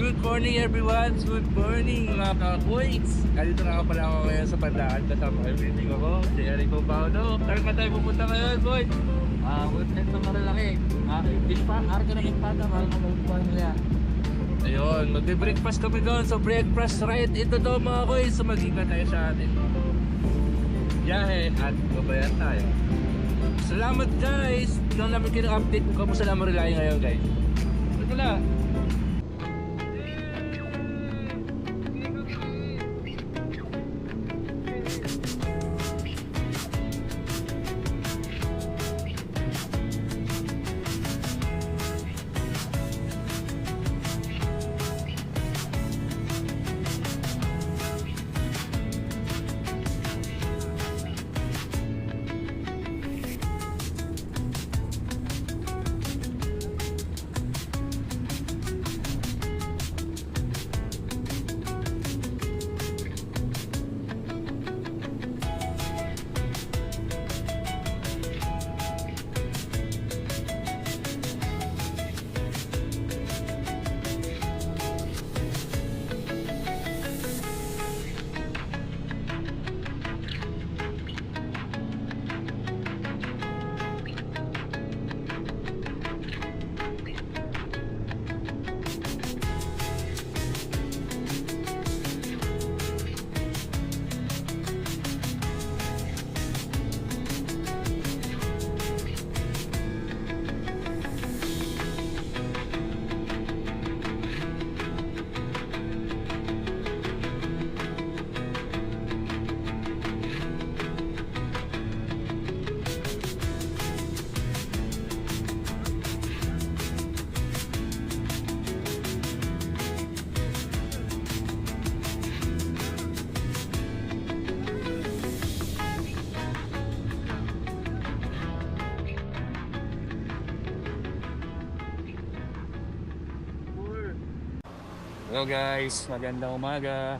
Good morning everyone! Good morning mga ka-boys! Dito na ako pala ako ngayon sa Pandaan kasama meeting ako, si Erico Paulo. Saan ka tayo pupunta ngayon, boy? Ah, website ng Marilaki. Ah, Ispa, Arca ng Impata, mahal na mabubuhan nila. Ayun, magbe-breakfast kami doon. So breakfast ride ito daw mga boys. So mag-iba tayo sa atin. Biyahe at babayan tayo. Salamat guys! Bigyan namin kayo ng update kung kamusta naman relay ngayon guys. Ito Hello guys, magandang umaga.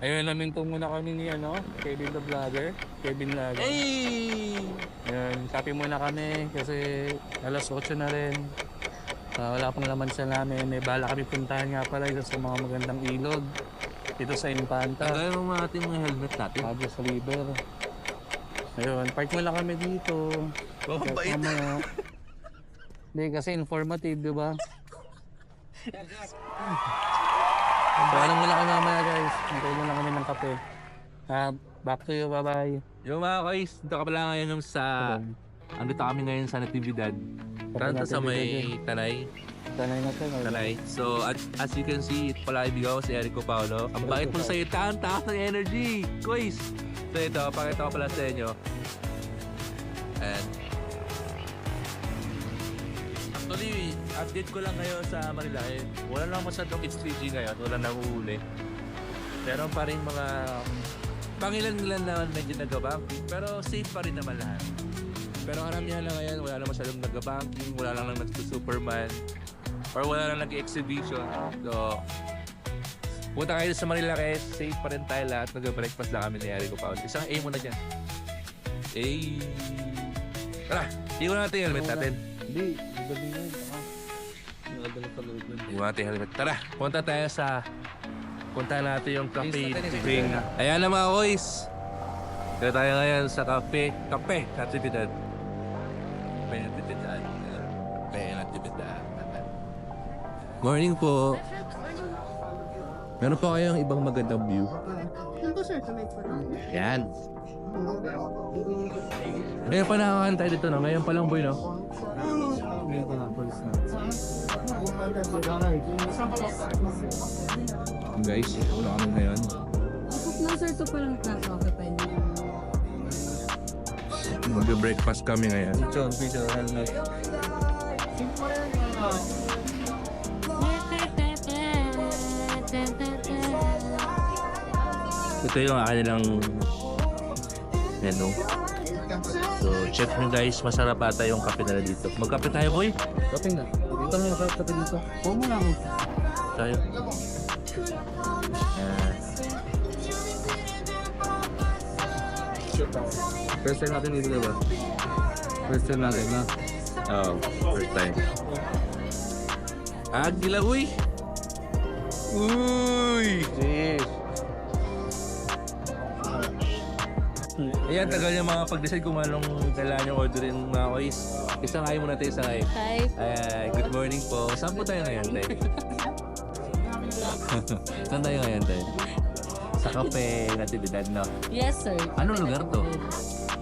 Ayun, naminto muna kami ni ano, Kevin the Vlogger, Kevin Vlogger. Hey! Ayun, kape muna kami kasi alas 8 na rin. Ah, wala pang laman sa namin. May bala kami puntahan nga pala isa sa mga magandang ilog. Dito sa Infanta. Tagay mo mga ating mga helmet natin. Agos sa River. Ayun, park muna kami dito. Kahit bait. Hindi, kasi informative, di ba? So, alam mo na kami mamaya guys. Hintay muna kami ng kape. Ah, back to you, bye-bye. Yung mga guys, dito ka pala ngayon sa... Andito kami ngayon sa Natividad. Tanto sa may Tanay. Tanay na tayo. Tanay. So, at, as you can see, ito pala ibigaw si Erico Paulo. Ang bait mo sa ang taas ng energy. Guys! So ito, pakita ko pala sa inyo. And Actually, update ko lang ngayon sa Manila. Eh, wala lang masyadong it's 3G ngayon. Wala nang uhuli. Meron pa rin mga pangilan-ilan na medyo nag-banking. Pero safe pa rin naman lahat. Pero karamihan lang ngayon, wala lang masyadong nag-banking. Wala lang lang nag-superman. Or wala lang nag-exhibition. So, punta kayo sa Manila guys. Safe pa rin tayo lahat. Nag-breakfast lang kami ni Erico Paul. Isang A muna dyan. A. Tara, iwan natin yung helmet natin. Hindi, gabi na yun. Ah, nakadala sa loob. Iwan natin yung helmet. Tara, punta tayo sa... Punta natin yung cafe. Ting. Ayan na mga boys. Kaya tayo ngayon sa cafe. Kape, Natividad. Kape, Natividad. Kape, Natividad. Morning po. Meron pa kayong ibang magandang view? Doon po sir, sa may parang. Yan. Ngayon pa nakakantay dito no? Ngayon pa lang boy no? Ngayon ko na, polis na. Guys, wala kami ngayon. No sir, ito parang nasa okay pa yun. Mag-breakfast kami ngayon. John, video, helmet. Ito yung kanilang menu. So, check nyo guys, masarap ata yung kape nila dito. Magkape tayo boy. Kaping na. Dito na yung kape dito. Huwag mo lang. Tayo. Yan. First time natin dito, diba? First time natin, na. Oh, first time. Ah, gila uy. Uy! Jeez. Ayan, tagal yung mga pag-decide kung anong kailangan yung orderin mga kois. Isang ay muna tayo, isang ay. Hi. Ay, good morning po. Saan po tayo ngayon, Tay? Saan tayo ngayon, Tay? Sa kape, natividad, no? Yes, sir. Anong lugar to?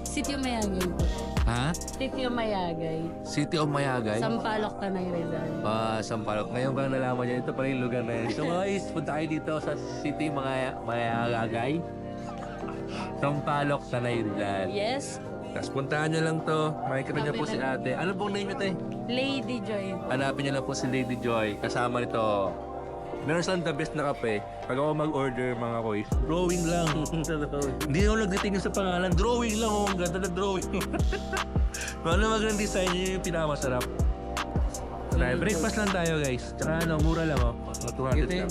Sitio Mayagay po. Ha? Sitio Mayagay. City of Mayagay? Sampaloc, Tanay Rizal. Ah, Sampaloc. Ngayon ko lang nalaman niya, ito pala yung lugar na yun. So guys, punta kayo dito sa City mga Mayagay. Sampaloc, Tanay Rizal. Yes. Tapos puntahan niyo lang to. Makikita niyo po si ate. Ano pong name niyo, te? Lady Joy. Hanapin niyo lang po si Lady Joy. Kasama nito. Meron silang the best na kape. Pag ako mag-order mga kois, drawing lang. Hindi ako nagtitingin sa pangalan. Drawing lang. Oh, ang ganda na drawing. Kung ano magandang design yun yung pinakamasarap. Try, breakfast lang tayo guys. Tsaka ano, mura lang oh. Mga 200 lang.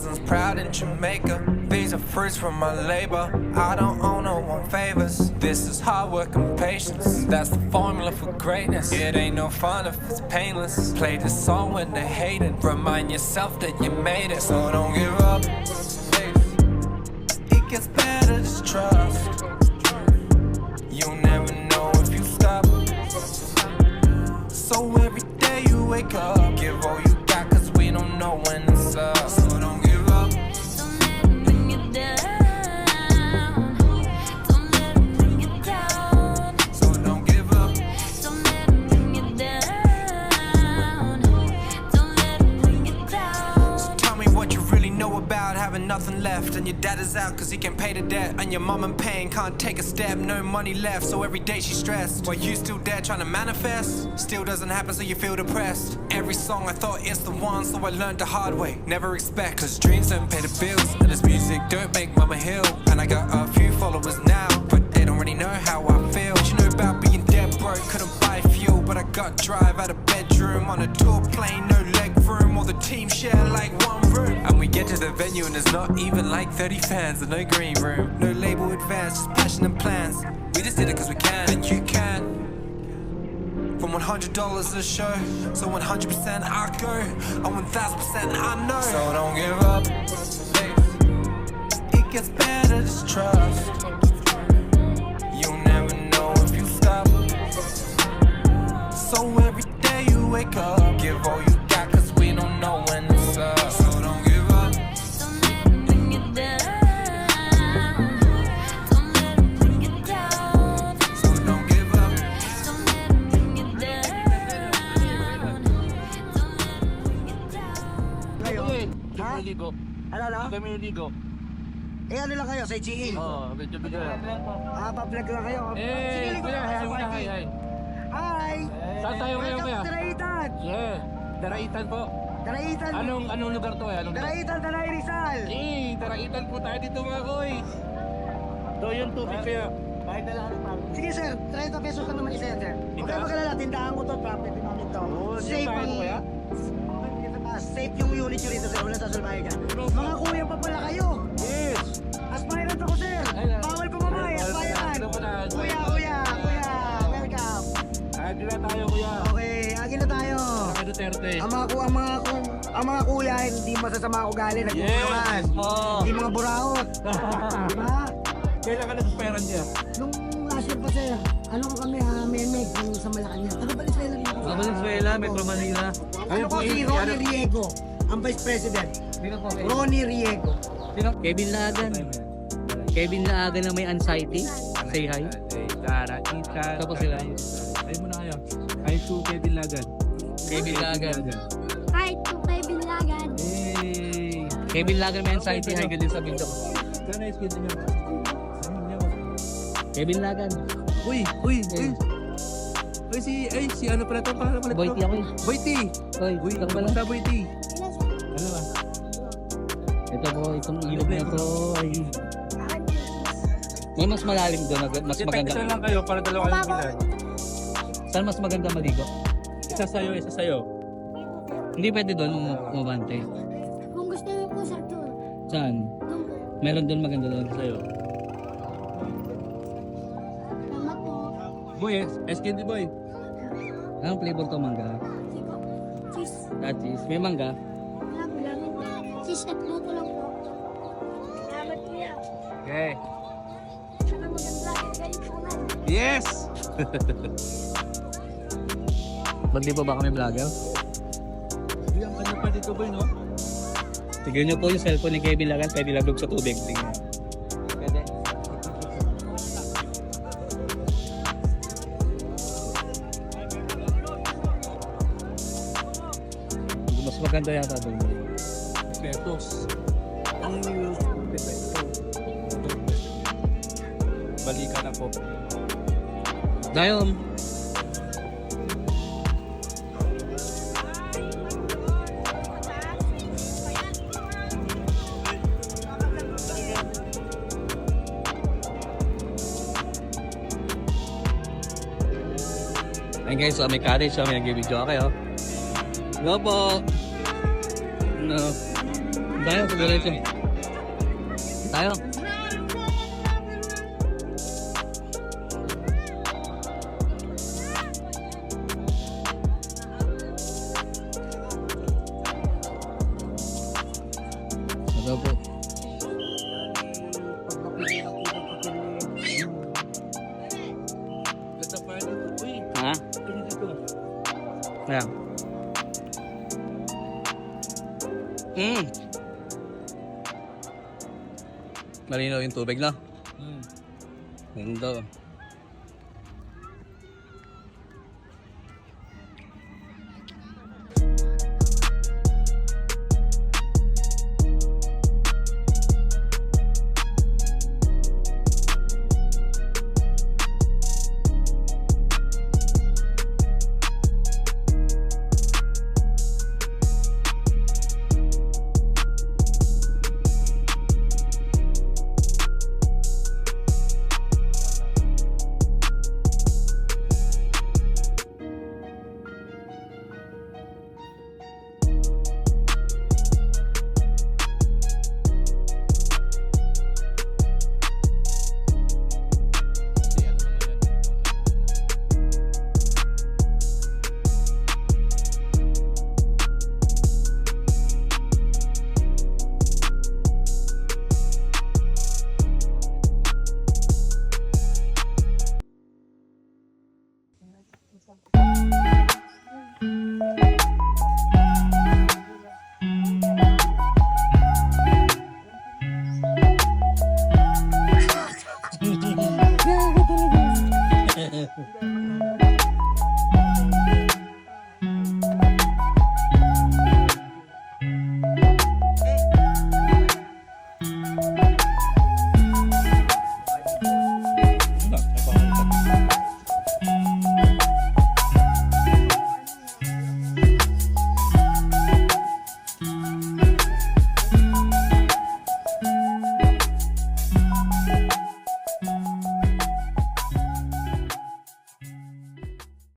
Cousin's proud in Jamaica. These are fruits from my labor. I don't owe no one favors. This is hard work and patience. That's the formula for greatness. It ain't no fun if it's painless. Play this song when they hate it. Remind yourself that you made it. So don't give up. It gets better, just trust. You'll never know if you stop. So every day you wake up, give all you got, cause we don't know when it's up. Cause he can't pay the debt. And your mom in pain can't take a step, no money left. So every day she's stressed. While you still there trying to manifest, still doesn't happen, so you feel depressed. Every song I thought is the one, so I learned the hard way. Never expect, cause dreams don't pay the bills. And this music don't make mama heal. And I got a few followers now, but they don't really know how I feel. What you know about being dead broke? Couldn't buy fuel, but I got drive out of bedroom on a tour plane, no leg room. All the team share there's not even like 30 fans and no green room. No label advance, just passion and plans. We just did it cause we can, and you can. From $100 a show, so 100% I go, and 1000% I know. So don't give up. It gets better, just trust. You'll never know if you stop. So every day you wake up, give all you niligo. Ano na? Kami niligo. Eh ano lang kayo sa GE? Oo, medyo lang. Ah, pa-vlog lang kayo. Eh, ligo kuya, lang hi, kayo hi, hi. Hi! Saan tayo ngayon, Welcome kuya? to Daraitan! Yeah, Daraitan po. Daraitan! Anong anong lugar to eh? Anong? Daraitan, Tanay Rizal! Eh, Daraitan po tayo dito mga koy. So yung tubig kaya. Kahit na lang Sige sir, 30 pesos lang naman isa yan sir. Huwag kayo magalala, tindahan ko to, profit din namin to. Safe ang... kuya? Ah, safe yung unit nyo rito sir, wala sasalbahin ka. Mga kuya pa pala kayo! Yes. Aspirant ako sir! Na- Bawal pumamay, aspirant! Kuya, kuya, kuya! Welcome! Na tayo kuya. Okay, agin na tayo! Kami Duterte. Ang mga, ku- ang mga, ku- ang mga kuya, hindi masasama ugali, Yes. nagtutulungan. Oh. Hindi mga buraot. Di ba? Kailan ka nagperan niya? Nung pa sir, ano kami, uh, Menmeg, yung sa Malacanang. Taga Valenzuela rin ako. Ah, Valenzuela, Metro Manila. Ano ko si Ronnie Riego, ang Vice President. Sino po? Ronnie Riego. Kevin Lagan. Kevin Lagan na may anxiety. Say hi. Tara, Ika. Tapos sila. Ay mo na kayo. Ay, to Kevin Lagan. Kevin Lagan. Hi to Kevin Lagan. Hey! Kevin Lagan may anxiety. Hi ka din sa video ko. Sana is good niya. Kevin Lagan. Uy, uy, uy. Uy, si, ay, si ano pala to? Paano pala to? Boyti ako eh. Boyti! Oy, Uy, ikaw pala. kamusta Boyti? Ano ba? Ito po, itong ilog na to ay... May mas malalim doon, mas Kasi maganda. isa lang kayo para dalawa kayong bilan. Saan mas maganda maligo? Isa sa'yo, isa sa'yo. Hindi pwede doon um- umabante. Kung gusto niyo po sa tour, Saan? doon po. Meron doon maganda doon sa'yo. Boy, eh, SKD boy. Anong flavor to mangga? Cheese. Ah, cheese. May mangga? Wala lang. Cheese at luto lang po. Salamat po yan. Okay. Sana maganda kayo po na. Yes! Ba't di pa ba kami vlogger? Uy, ang kanya pa dito boy, no? Tignan niyo po yung cellphone ni Kevin Lagan, pwede laglog sa tubig. Tingnan. Maganda yata doon. Petos. Balikan ako. Dayon. Ayun guys, so may cottage, so may nag-video kayo. Go po! No. Tayo, pag-diretso. Tayo. Ito Malinaw yung tubig na. Hmm. Ganda.